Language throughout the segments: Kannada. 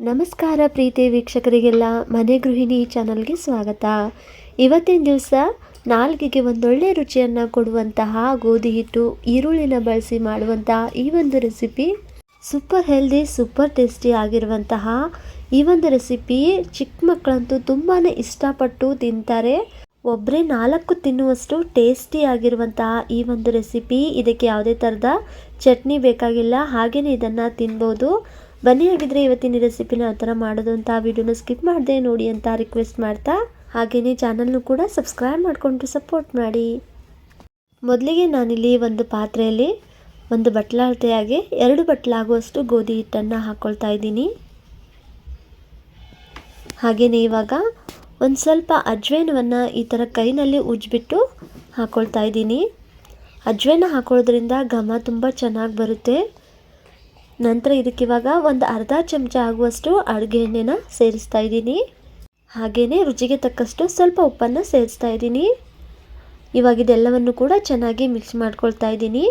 ನಮಸ್ಕಾರ ಪ್ರೀತಿ ವೀಕ್ಷಕರಿಗೆಲ್ಲ, ಮನೆ ಗೃಹಿಣಿ ಚಾನಲ್ಗೆ ಸ್ವಾಗತ. ಇವತ್ತಿನ ದಿವಸ ನಾಲ್ಗೆಗೆ ಒಂದೊಳ್ಳೆ ರುಚಿಯನ್ನು ಕೊಡುವಂತಹ ಗೋಧಿ ಹಿಟ್ಟು, ಈರುಳ್ಳಿನ ಬಳಸಿ ಮಾಡುವಂತಹ ಈ ಒಂದು recipe, super healthy, super tasty ಆಗಿರುವಂತಹ ಈ ಒಂದು ರೆಸಿಪಿ ಚಿಕ್ಕ ಮಕ್ಕಳಂತೂ ತುಂಬಾ ಇಷ್ಟಪಟ್ಟು ತಿಂತಾರೆ. ಒಬ್ಬರೇ ನಾಲ್ಕು ತಿನ್ನುವಷ್ಟು ಟೇಸ್ಟಿ ಆಗಿರುವಂತಹ ಈ ಒಂದು ರೆಸಿಪಿ. ಇದಕ್ಕೆ ಯಾವುದೇ ಥರದ ಚಟ್ನಿ ಬೇಕಾಗಿಲ್ಲ ಹಾಗೆಯೇ ಇದನ್ನು ತಿನ್ಬೋದು. ಬನ್ನಿ ಹಾಗಿದ್ರೆ ಇವತ್ತಿನ ರೆಸಿಪಿನ ಆ ಥರ ಮಾಡೋದು ಅಂತ ವಿಡಿಯೋನ ಸ್ಕಿಪ್ ಮಾಡಿದೆ ನೋಡಿ ಅಂತ ರಿಕ್ವೆಸ್ಟ್ ಮಾಡ್ತಾ ಹಾಗೆಯೇ ಚಾನಲ್ನು ಕೂಡ ಸಬ್ಸ್ಕ್ರೈಬ್ ಮಾಡಿಕೊಂಡು ಸಪೋರ್ಟ್ ಮಾಡಿ. ಮೊದಲಿಗೆ ನಾನಿಲ್ಲಿ ಒಂದು ಪಾತ್ರೆಯಲ್ಲಿ ಒಂದು ಬಟ್ಲಾಳತೆಯಾಗಿ ಎರಡು ಬಟ್ಲಾಗುವಷ್ಟು ಗೋಧಿ ಹಿಟ್ಟನ್ನು ಹಾಕ್ಕೊಳ್ತಾ ಇದ್ದೀನಿ. ಹಾಗೆಯೇ ಇವಾಗ ಒಂದು ಸ್ವಲ್ಪ ಅಜ್ವೇನವನ್ನು ಈ ಥರ ಕೈನಲ್ಲಿ ಉಜ್ಜಿಬಿಟ್ಟು ಹಾಕ್ಕೊಳ್ತಾ ಇದ್ದೀನಿ. ಅಜ್ವೇನ ಹಾಕೊಳ್ಳೋದ್ರಿಂದ ಘಮ ತುಂಬ ಚೆನ್ನಾಗಿ ಬರುತ್ತೆ. ನಂತರ ಇದಕ್ಕೆ ಇವಾಗ ಒಂದು ಅರ್ಧ ಚಮಚ ಆಗುವಷ್ಟು ಅಡುಗೆ ಎಣ್ಣೆನ ಸೇರಿಸ್ತಾ ಇದ್ದೀನಿ. ಹಾಗೆಯೇ ರುಚಿಗೆ ತಕ್ಕಷ್ಟು ಸ್ವಲ್ಪ ಉಪ್ಪನ್ನು ಸೇರಿಸ್ತಾ ಇದ್ದೀನಿ. ಇವಾಗ ಇದೆಲ್ಲವನ್ನು ಕೂಡ ಚೆನ್ನಾಗಿ ಮಿಕ್ಸ್ ಮಾಡ್ಕೊಳ್ತಾ ಇದ್ದೀನಿ.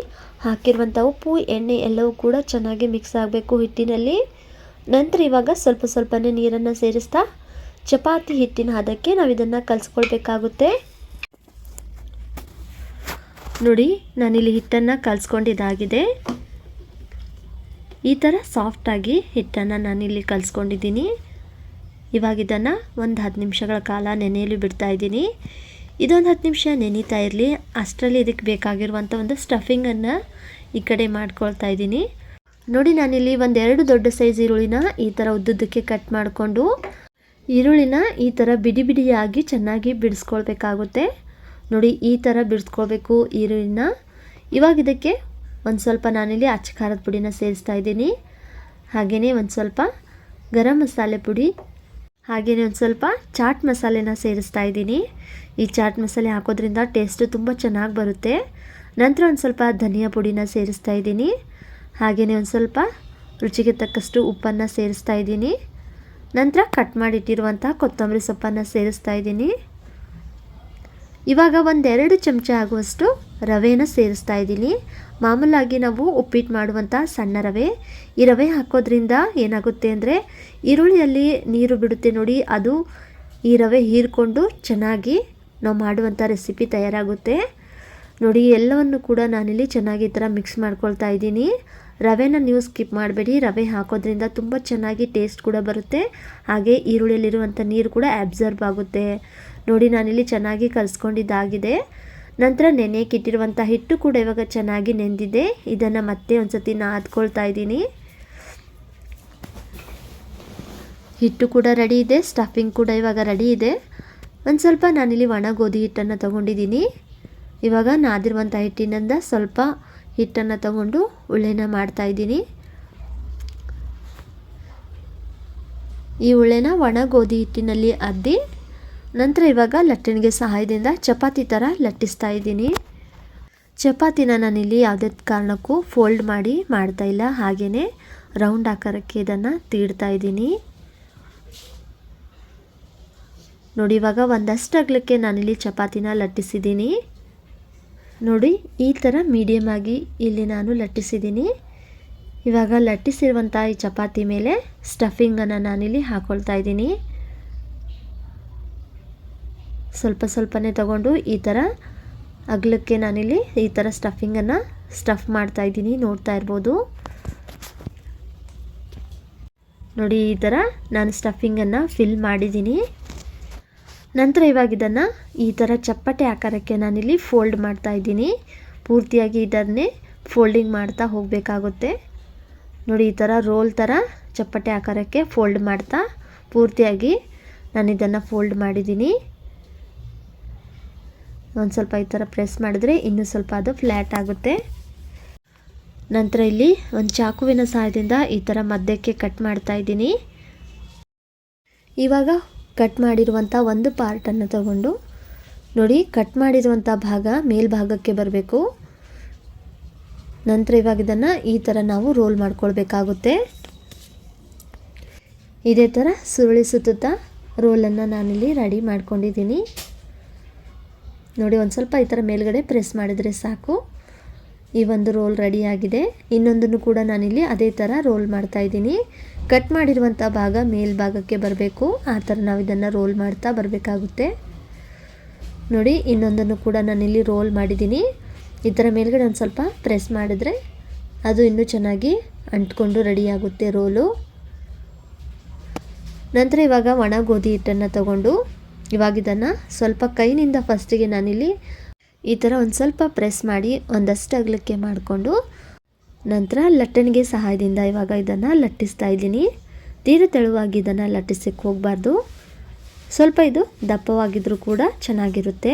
ಹಾಕಿರುವಂಥ ಉಪ್ಪು, ಎಣ್ಣೆ ಎಲ್ಲವೂ ಕೂಡ ಚೆನ್ನಾಗಿ ಮಿಕ್ಸ್ ಆಗಬೇಕು ಹಿಟ್ಟಿನಲ್ಲಿ. ನಂತರ ಇವಾಗ ಸ್ವಲ್ಪ ಸ್ವಲ್ಪನೇ ನೀರನ್ನು ಸೇರಿಸ್ತಾ ಚಪಾತಿ ಹಿಟ್ಟಿನ ಹದಕ್ಕೆ ನಾವು ಇದನ್ನು ಕಲಿಸ್ಕೊಳ್ಬೇಕಾಗುತ್ತೆ. ನೋಡಿ, ನಾನಿಲ್ಲಿ ಹಿಟ್ಟನ್ನು ಕಲಿಸ್ಕೊಂಡಿದ್ದಾಗಿದೆ. ಈ ಥರ ಸಾಫ್ಟಾಗಿ ಹಿಟ್ಟನ್ನು ನಾನಿಲ್ಲಿ ಕಲಿಸ್ಕೊಂಡಿದ್ದೀನಿ. ಇವಾಗ ಇದನ್ನು ಒಂದು ಹತ್ತು ನಿಮಿಷಗಳ ಕಾಲ ನೆನೆಯಲು ಬಿಡ್ತಾ ಇದ್ದೀನಿ. ಇದೊಂದು ಹತ್ತು ನಿಮಿಷ ನೆನೀತಾ ಇರಲಿ. ಅಷ್ಟರಲ್ಲಿ ಇದಕ್ಕೆ ಬೇಕಾಗಿರುವಂಥ ಒಂದು ಸ್ಟಫಿಂಗನ್ನು ಈ ಕಡೆ ಮಾಡ್ಕೊಳ್ತಾ ಇದ್ದೀನಿ. ನೋಡಿ ನಾನಿಲ್ಲಿ ಒಂದೆರಡು ದೊಡ್ಡ ಸೈಜ್ ಈರುಳ್ಳಿನ ಈ ಥರ ಉದ್ದುದ್ದಕ್ಕೆ ಕಟ್ ಮಾಡಿಕೊಂಡು, ಈರುಳ್ಳಿನ ಈ ಥರ ಬಿಡಿ ಬಿಡಿಯಾಗಿ ಚೆನ್ನಾಗಿ ಬಿಡಿಸ್ಕೊಳ್ಬೇಕಾಗುತ್ತೆ. ನೋಡಿ ಈ ಥರ ಬಿಡಿಸ್ಕೊಳ್ಬೇಕು ಈರುಳ್ಳಿನ. ಇವಾಗ ಇದಕ್ಕೆ ಒಂದು ಸ್ವಲ್ಪ ನಾನಿಲ್ಲಿ ಅಚ್ಚ ಖಾರದ ಪುಡಿನ ಸೇರಿಸ್ತಾ ಇದ್ದೀನಿ. ಹಾಗೆಯೇ ಒಂದು ಸ್ವಲ್ಪ ಗರಂ ಮಸಾಲೆ ಪುಡಿ ಹಾಗೆಯೇ ಒಂದು ಸ್ವಲ್ಪ ಚಾಟ್ ಮಸಾಲೆನ ಸೇರಿಸ್ತಾ ಇದ್ದೀನಿ. ಈ ಚಾಟ್ ಮಸಾಲೆ ಹಾಕೋದ್ರಿಂದ ಟೇಸ್ಟು ತುಂಬ ಚೆನ್ನಾಗಿ ಬರುತ್ತೆ. ನಂತರ ಒಂದು ಸ್ವಲ್ಪ ಧನಿಯಾ ಪುಡಿನ ಸೇರಿಸ್ತಾ ಇದ್ದೀನಿ. ಹಾಗೆಯೇ ಒಂದು ಸ್ವಲ್ಪ ರುಚಿಗೆ ತಕ್ಕಷ್ಟು ಉಪ್ಪನ್ನು ಸೇರಿಸ್ತಾ ಇದ್ದೀನಿ. ನಂತರ ಕಟ್ ಮಾಡಿಟ್ಟಿರುವಂಥ ಕೊತ್ತಂಬರಿ ಸೊಪ್ಪನ್ನು ಸೇರಿಸ್ತಾ ಇದ್ದೀನಿ. ಇವಾಗ ಒಂದೆರಡು ಚಮಚ ಆಗುವಷ್ಟು ರವೆನ ಸೇರಿಸ್ತಾ ಇದ್ದೀನಿ. ಮಾಮೂಲಾಗಿ ನಾವು ಉಪ್ಪಿಟ್ಟು ಮಾಡುವಂಥ ಸಣ್ಣ ರವೆ. ಈ ರವೆ ಹಾಕೋದ್ರಿಂದ ಏನಾಗುತ್ತೆ ಅಂದರೆ ಈರುಳ್ಳಿಯಲ್ಲಿ ನೀರು ಬಿಡುತ್ತೆ ನೋಡಿ, ಅದು ಈ ರವೆ ಹೀರ್ಕೊಂಡು ಚೆನ್ನಾಗಿ ನಾವು ಮಾಡುವಂಥ ರೆಸಿಪಿ ತಯಾರಾಗುತ್ತೆ. ನೋಡಿ, ಎಲ್ಲವನ್ನು ಕೂಡ ನಾನಿಲ್ಲಿ ಚೆನ್ನಾಗಿ ಈ ಥರ ಮಿಕ್ಸ್ ಮಾಡ್ಕೊಳ್ತಾ ಇದ್ದೀನಿ. ರವೆನ ನೀವು ಸ್ಕಿಪ್ ಮಾಡಬೇಡಿ, ರವೆ ಹಾಕೋದ್ರಿಂದ ತುಂಬ ಚೆನ್ನಾಗಿ ಟೇಸ್ಟ್ ಕೂಡ ಬರುತ್ತೆ. ಹಾಗೆ ಈರುಳ್ಳಿಯಲ್ಲಿರುವಂಥ ನೀರು ಕೂಡ ಅಬ್ಸರ್ವ್ ಆಗುತ್ತೆ. ನೋಡಿ, ನಾನಿಲ್ಲಿ ಚೆನ್ನಾಗಿ ಕಲಿಸ್ಕೊಂಡಿದ್ದಾಗಿದೆ. ನಂತರ ನೆನೆಯಕ್ಕೆ ಇಟ್ಟಿರುವಂಥ ಹಿಟ್ಟು ಕೂಡ ಇವಾಗ ಚೆನ್ನಾಗಿ ನೆಂದಿದೆ. ಇದನ್ನು ಮತ್ತೆ ಒಂದು ಸತಿ ನಾದ್ಕೊಳ್ತಾ ಇದ್ದೀನಿ. ಹಿಟ್ಟು ಕೂಡ ರೆಡಿ ಇದೆ, ಸ್ಟಫಿಂಗ್ ಕೂಡ ಇವಾಗ ರೆಡಿ ಇದೆ. ಒಂದು ಸ್ವಲ್ಪ ನಾನಿಲ್ಲಿ ಒಣ ಗೋಧಿ ಹಿಟ್ಟನ್ನು ತೊಗೊಂಡಿದ್ದೀನಿ. ಇವಾಗ ನಾದಿರುವಂಥ ಹಿಟ್ಟಿನಿಂದ ಸ್ವಲ್ಪ ಹಿಟ್ಟನ್ನು ತಗೊಂಡು ಉಳ್ಳೆನ ಮಾಡ್ತಾಯಿದ್ದೀನಿ ಈ ಉಳ್ಳೆನ ಒಣ ಗೋಧಿ ಹಿಟ್ಟಿನಲ್ಲಿ ಅದ್ದಿ ನಂತರ ಇವಾಗ ಲಟ್ಟಣಿಗೆ ಸಹಾಯದಿಂದ ಚಪಾತಿ ಥರ ಲಟ್ಟಿಸ್ತಾ ಇದ್ದೀನಿ. ಚಪಾತಿನ ನಾನಿಲ್ಲಿ ಯಾವುದೇ ಕಾರಣಕ್ಕೂ ಫೋಲ್ಡ್ ಮಾಡಿ ಮಾಡ್ತಾ ಇಲ್ಲ. ಹಾಗೆಯೇ ರೌಂಡ್ ಆಕಾರಕ್ಕೆ ಇದನ್ನು ತೀಡ್ತಾ ಇದ್ದೀನಿ. ನೋಡಿ, ಇವಾಗ ಒಂದಷ್ಟು ಅಗಲಕ್ಕೆ ನಾನಿಲ್ಲಿ ಚಪಾತಿನ ಲಟ್ಟಿಸಿದ್ದೀನಿ. ನೋಡಿ, ಈ ಥರ ಮೀಡಿಯಮ್ ಆಗಿ ಇಲ್ಲಿ ನಾನು ಲಟ್ಟಿಸಿದ್ದೀನಿ. ಇವಾಗ ಲಟ್ಟಿಸಿರುವಂಥ ಈ ಚಪಾತಿ ಮೇಲೆ ಸ್ಟಫಿಂಗನ್ನು ನಾನಿಲ್ಲಿ ಹಾಕ್ಕೊಳ್ತಾ ಇದ್ದೀನಿ. ಸ್ವಲ್ಪ ಸ್ವಲ್ಪನೇ ತಗೊಂಡು ಈ ಥರ ಅಗಲಕ್ಕೆ ನಾನಿಲ್ಲಿ ಈ ಥರ ಸ್ಟಫಿಂಗನ್ನು ಸ್ಟಫ್ ಮಾಡ್ತಾ ಇದ್ದೀನಿ, ನೋಡ್ತಾ ಇರ್ಬೋದು. ನೋಡಿ, ಈ ಥರ ನಾನು ಸ್ಟಫಿಂಗನ್ನು ಫಿಲ್ ಮಾಡಿದ್ದೀನಿ. ನಂತರ ಇವಾಗ ಇದನ್ನು ಈ ಥರ ಚಪ್ಪಟೆ ಆಕಾರಕ್ಕೆ ನಾನಿಲ್ಲಿ ಫೋಲ್ಡ್ ಮಾಡ್ತಾ ಇದ್ದೀನಿ. ಪೂರ್ತಿಯಾಗಿ ಇದನ್ನೇ ಫೋಲ್ಡಿಂಗ್ ಮಾಡ್ತಾ ಹೋಗಬೇಕಾಗುತ್ತೆ. ನೋಡಿ, ಈ ಥರ ರೋಲ್ ಥರ ಚಪ್ಪಟೆ ಆಕಾರಕ್ಕೆ ಫೋಲ್ಡ್ ಮಾಡ್ತಾ ಪೂರ್ತಿಯಾಗಿ ನಾನು ಇದನ್ನು ಫೋಲ್ಡ್ ಮಾಡಿದ್ದೀನಿ. ಒಂದು ಸ್ವಲ್ಪ ಈ ಥರ ಪ್ರೆಸ್ ಮಾಡಿದ್ರೆ ಇನ್ನೂ ಸ್ವಲ್ಪ ಅದು ಫ್ಲ್ಯಾಟ್ ಆಗುತ್ತೆ. ನಂತರ ಇಲ್ಲಿ ಒಂದು ಚಾಕುವಿನ ಸಹಾಯದಿಂದ ಈ ಥರ ಮಧ್ಯಕ್ಕೆ ಕಟ್ ಮಾಡ್ತಾ ಇದ್ದೀನಿ. ಇವಾಗ ಕಟ್ ಮಾಡಿರುವಂಥ ಒಂದು ಪಾರ್ಟನ್ನು ತಗೊಂಡು ನೋಡಿ, ಕಟ್ ಮಾಡಿರುವಂಥ ಭಾಗ ಮೇಲ್ಭಾಗಕ್ಕೆ ಬರಬೇಕು. ನಂತರ ಇವಾಗ ಇದನ್ನು ಈ ಥರ ನಾವು ರೋಲ್ ಮಾಡ್ಕೊಳ್ಬೇಕಾಗುತ್ತೆ. ಇದೇ ಥರ ಸುರುಳಿ ಸುತ್ತುತ್ತಾ ರೋಲನ್ನು ನಾನಿಲ್ಲಿ ರೆಡಿ ಮಾಡ್ಕೊಂಡಿದ್ದೀನಿ. ನೋಡಿ, ಒಂದು ಸ್ವಲ್ಪ ಈ ಥರ ಮೇಲ್ಗಡೆ ಪ್ರೆಸ್ ಮಾಡಿದರೆ ಸಾಕು. ಈ ಒಂದು ರೋಲ್ ರೆಡಿಯಾಗಿದೆ ಇನ್ನೊಂದನ್ನು ಕೂಡ ನಾನಿಲ್ಲಿ ಅದೇ ಥರ ರೋಲ್ ಮಾಡ್ತಾ ಇದ್ದೀನಿ. ಕಟ್ ಮಾಡಿರುವಂಥ ಭಾಗ ಮೇಲ್ಭಾಗಕ್ಕೆ ಬರಬೇಕು. ಆ ಥರ ನಾವು ಇದನ್ನು ರೋಲ್ ಮಾಡ್ತಾ ಬರಬೇಕಾಗುತ್ತೆ. ನೋಡಿ, ಇನ್ನೊಂದನ್ನು ಕೂಡ ನಾನಿಲ್ಲಿ ರೋಲ್ ಮಾಡಿದ್ದೀನಿ. ಈ ಥರ ಮೇಲ್ಗಡೆ ಒಂದು ಸ್ವಲ್ಪ ಪ್ರೆಸ್ ಮಾಡಿದ್ರೆ ಅದು ಇನ್ನೂ ಚೆನ್ನಾಗಿ ಅಂಟ್ಕೊಂಡು ರೆಡಿಯಾಗುತ್ತೆ ರೋಲು ನಂತರ ಇವಾಗ ಒಣ ಗೋಧಿ ಹಿಟ್ಟನ್ನು ತಗೊಂಡು ಇವಾಗ ಇದನ್ನು ಸ್ವಲ್ಪ ಕೈನಿಂದ ಫಸ್ಟಿಗೆ ನಾನಿಲ್ಲಿ ಈ ಥರ ಒಂದು ಸ್ವಲ್ಪ ಪ್ರೆಸ್ ಮಾಡಿ ಒಂದಷ್ಟು ಅಗಲಕ್ಕೆ ಮಾಡಿಕೊಂಡು ನಂತರ ಲಟ್ಟಣಿಗೆ ಸಹಾಯದಿಂದ ಇವಾಗ ಇದನ್ನು ಲಟ್ಟಿಸ್ತಾ ಇದ್ದೀನಿ. ತೀರ ತೆಳುವಾಗಿ ಇದನ್ನು ಲಟ್ಟಿಸಕ್ಕೆ ಹೋಗಬಾರ್ದು. ಸ್ವಲ್ಪ ಇದು ದಪ್ಪವಾಗಿದ್ದರೂ ಕೂಡ ಚೆನ್ನಾಗಿರುತ್ತೆ.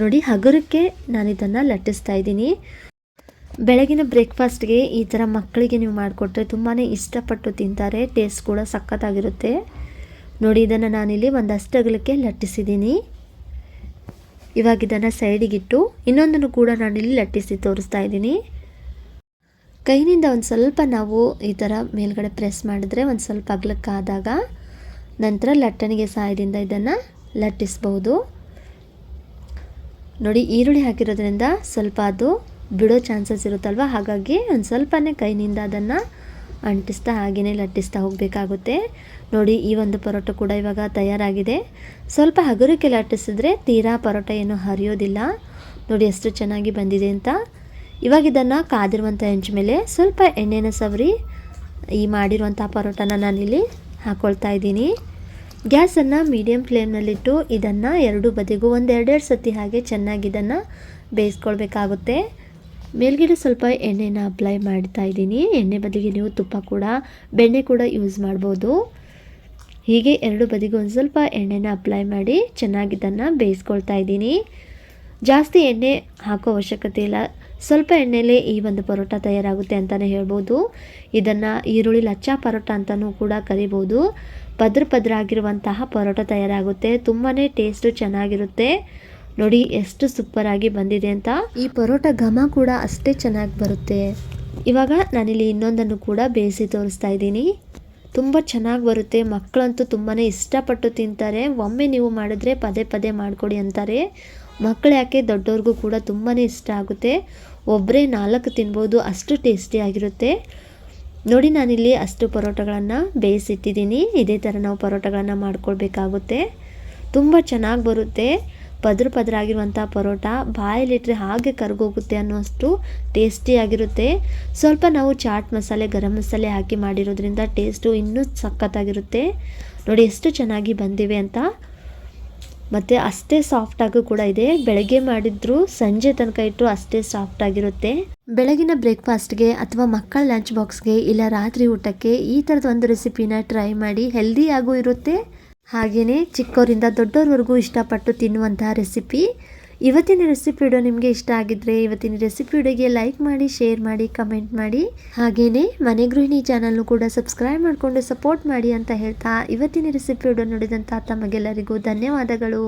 ನೋಡಿ, ಹಗುರಕ್ಕೆ ನಾನು ಇದನ್ನು ಲಟ್ಟಿಸ್ತಾ ಇದ್ದೀನಿ. ಬೆಳಗಿನ ಬ್ರೇಕ್ಫಾಸ್ಟ್ಗೆ ಈ ಥರ ಮಕ್ಕಳಿಗೆ ನೀವು ಮಾಡಿಕೊಟ್ರೆ ತುಂಬಾ ಇಷ್ಟಪಟ್ಟು ತಿಂತಾರೆ. ಟೇಸ್ಟ್ ಕೂಡ ಸಖತ್ತಾಗಿರುತ್ತೆ. ನೋಡಿ, ಇದನ್ನು ನಾನಿಲ್ಲಿ ಒಂದಷ್ಟು ಅಗಲಕ್ಕೆ ಲಟ್ಟಿಸಿದ್ದೀನಿ. ಇವಾಗ ಇದನ್ನು ಸೈಡಿಗಿಟ್ಟು ಇನ್ನೊಂದನ್ನು ಕೂಡ ನಾನಿಲ್ಲಿ ಲಟ್ಟಿಸಿ ತೋರಿಸ್ತಾ ಇದ್ದೀನಿ. ಕೈನಿಂದ ಒಂದು ಸ್ವಲ್ಪ ನಾವು ಈ ಥರ ಮೇಲ್ಗಡೆ ಪ್ರೆಸ್ ಮಾಡಿದ್ರೆ ಒಂದು ಸ್ವಲ್ಪ ಅಗಲಕ್ಕಾದಾಗ ನಂತರ ಲಟ್ಟಣಿಗೆ ಸಹಾಯದಿಂದ ಇದನ್ನು ಲಟ್ಟಿಸ್ಬೋದು. ನೋಡಿ, ಈರುಳ್ಳಿ ಹಾಕಿರೋದ್ರಿಂದ ಸ್ವಲ್ಪ ಅದು ಬಿಡೋ ಚಾನ್ಸಸ್ ಇರುತ್ತಲ್ವ? ಹಾಗಾಗಿ ಒಂದು ಸ್ವಲ್ಪನೇ ಕೈನಿಂದ ಅದನ್ನು ಅಂಟಿಸ್ತಾ ಹಾಗೆಯೇ ಲಟ್ಟಿಸ್ತಾ ಹೋಗಬೇಕಾಗುತ್ತೆ. ನೋಡಿ, ಈ ಒಂದು ಪರೋಟ ಕೂಡ ಇವಾಗ ತಯಾರಾಗಿದೆ. ಸ್ವಲ್ಪ ಹಗುರಕ್ಕೆ ಲಟ್ಟಿಸಿದ್ರೆ ತೀರಾ ಪರೋಟ ಏನು ಹರಿಯೋದಿಲ್ಲ. ನೋಡಿ, ಎಷ್ಟು ಚೆನ್ನಾಗಿ ಬಂದಿದೆ ಅಂತ. ಇವಾಗ ಇದನ್ನು ಕಾದಿರುವಂಥ ಹೆಂಚು ಮೇಲೆ ಸ್ವಲ್ಪ ಎಣ್ಣೆನ ಸವರಿ ಈ ಮಾಡಿರುವಂಥ ಪರೋಟನ ನಾನಿಲ್ಲಿ ಹಾಕ್ಕೊಳ್ತಾ ಇದ್ದೀನಿ. ಗ್ಯಾಸನ್ನು ಮೀಡಿಯಮ್ ಫ್ಲೇಮ್ನಲ್ಲಿಟ್ಟು ಇದನ್ನು ಎರಡು ಬದಿಗೂ ಒಂದು ಎರಡೆರಡು ಸತಿ ಹಾಗೆ ಚೆನ್ನಾಗಿ ಇದನ್ನು ಬೇಯಿಸ್ಕೊಳ್ಬೇಕಾಗುತ್ತೆ. ಮೇಲ್ಗಡೆ ಸ್ವಲ್ಪ ಎಣ್ಣೆನ ಅಪ್ಲೈ ಮಾಡ್ತಾ ಇದ್ದೀನಿ. ಎಣ್ಣೆ ಬದಿಗೆ ನೀವು ತುಪ್ಪ ಕೂಡ, ಬೆಣ್ಣೆ ಕೂಡ ಯೂಸ್ ಮಾಡ್ಬೋದು. ಹೀಗೆ ಎರಡು ಬದಿಗೂ ಒಂದು ಸ್ವಲ್ಪ ಎಣ್ಣೆನ ಅಪ್ಲೈ ಮಾಡಿ ಚೆನ್ನಾಗಿ ಇದನ್ನು ಬೇಯಿಸ್ಕೊಳ್ತಾ ಇದ್ದೀನಿ. ಜಾಸ್ತಿ ಎಣ್ಣೆ ಹಾಕೋ ಅವಶ್ಯಕತೆ ಇಲ್ಲ. ಸ್ವಲ್ಪ ಎಣ್ಣೆಲೇ ಈ ಒಂದು ಪರೋಟ ತಯಾರಾಗುತ್ತೆ ಅಂತಲೇ ಹೇಳ್ಬೋದು. ಇದನ್ನು ಈರುಳ್ಳಿ ಲಚ್ಚಾ ಪರೋಟ ಅಂತಲೂ ಕೂಡ ಕರಿಬೋದು. ಪದ್ರ ಪದ್ರ ಆಗಿರುವಂತಹ ಪರೋಟ ತಯಾರಾಗುತ್ತೆ. ತುಂಬಾ ಟೇಸ್ಟು ಚೆನ್ನಾಗಿರುತ್ತೆ. ನೋಡಿ ಎಷ್ಟು ಸೂಪರಾಗಿ ಬಂದಿದೆ ಅಂತ. ಈ ಪರೋಟ ಘಮ ಕೂಡ ಅಷ್ಟೇ ಚೆನ್ನಾಗಿ ಬರುತ್ತೆ. ಇವಾಗ ನಾನಿಲ್ಲಿ ಇನ್ನೊಂದನ್ನು ಕೂಡ ಬೇಯಿಸಿ ತೋರಿಸ್ತಾ ಇದ್ದೀನಿ. ತುಂಬ ಚೆನ್ನಾಗಿ ಬರುತ್ತೆ. ಮಕ್ಕಳಂತೂ ತುಂಬಾ ಇಷ್ಟಪಟ್ಟು ತಿಂತಾರೆ. ಒಮ್ಮೆ ನೀವು ಮಾಡಿದ್ರೆ ಪದೇ ಪದೇ ಮಾಡಿಕೊಡಿ ಅಂತಾರೆ. ಮಕ್ಕಳು ಯಾಕೆ ದೊಡ್ಡವ್ರಿಗೂ ಕೂಡ ತುಂಬಾ ಇಷ್ಟ ಆಗುತ್ತೆ. ಒಬ್ಬರೇ ನಾಲ್ಕು ತಿನ್ಬೋದು ಅಷ್ಟು ಟೇಸ್ಟಿಯಾಗಿರುತ್ತೆ ನೋಡಿ ನಾನಿಲ್ಲಿ ಅಷ್ಟು ಪರೋಟಗಳನ್ನು ಬೇಯಿಸಿಟ್ಟಿದ್ದೀನಿ. ಇದೇ ಥರ ನಾವು ಪರೋಟಗಳನ್ನು ಮಾಡ್ಕೊಳ್ಬೇಕಾಗುತ್ತೆ. ತುಂಬ ಚೆನ್ನಾಗಿ ಬರುತ್ತೆ. ಪದ್ರ ಪದ್ರ ಆಗಿರುವಂಥ ಪರೋಟ ಬಾಯಲ್ಲಿಟ್ಟರೆ ಹಾಗೆ ಕರ್ಗೋಗುತ್ತೆ ಅನ್ನೋಷ್ಟು ಟೇಸ್ಟಿಯಾಗಿರುತ್ತೆ ಸ್ವಲ್ಪ ನಾವು ಚಾಟ್ ಮಸಾಲೆ, ಗರಂ ಮಸಾಲೆ ಹಾಕಿ ಮಾಡಿರೋದ್ರಿಂದ ಟೇಸ್ಟು ಇನ್ನೂ ಸಖತ್ತಾಗಿರುತ್ತೆ. ನೋಡಿ ಎಷ್ಟು ಚೆನ್ನಾಗಿ ಬಂದಿವೆ ಅಂತ. ಮತ್ತು ಅಷ್ಟೇ ಸಾಫ್ಟಾಗೂ ಕೂಡ ಇದೆ. ಬೆಳಗ್ಗೆ ಮಾಡಿದ್ರು ಸಂಜೆ ತನಕ ಇಟ್ಟು ಅಷ್ಟೇ ಸಾಫ್ಟ್ ಆಗಿರುತ್ತೆ. ಬೆಳಗಿನ ಬ್ರೇಕ್ಫಾಸ್ಟ್ಗೆ ಅಥವಾ ಮಕ್ಕಳ ಲಂಚ್ ಬಾಕ್ಸ್ಗೆ ಇಲ್ಲ ರಾತ್ರಿ ಊಟಕ್ಕೆ ಈ ಥರದ ಒಂದು ರೆಸಿಪಿನ ಟ್ರೈ ಮಾಡಿ ಹೆಲ್ದಿಯಾಗೂ ಇರುತ್ತೆ. ಹಾಗೆಯೇ ಚಿಕ್ಕವರಿಂದ ದೊಡ್ಡವ್ರವರೆಗೂ ಇಷ್ಟಪಟ್ಟು ತಿನ್ನುವಂತಹ ರೆಸಿಪಿ. ಇವತ್ತಿನ ರೆಸಿಪಿ ವಿಡಿಯೋ ನಿಮಗೆ ಇಷ್ಟ ಆಗಿದ್ರೆ ಇವತ್ತಿನ ರೆಸಿಪಿ ವಿಡಿಯೋಗೆ ಲೈಕ್ ಮಾಡಿ, ಶೇರ್ ಮಾಡಿ, ಕಮೆಂಟ್ ಮಾಡಿ. ಹಾಗೆಯೇ ಮನೆ ಗೃಹಿಣಿ ಚಾನಲ್ನು ಕೂಡ ಸಬ್ಸ್ಕ್ರೈಬ್ ಮಾಡಿಕೊಂಡು ಸಪೋರ್ಟ್ ಮಾಡಿ ಅಂತ ಹೇಳ್ತಾ ಇವತ್ತಿನ ರೆಸಿಪಿ ವಿಡಿಯೋ ನೋಡಿದಂಥ ತಮಗೆಲ್ಲರಿಗೂ ಧನ್ಯವಾದಗಳು.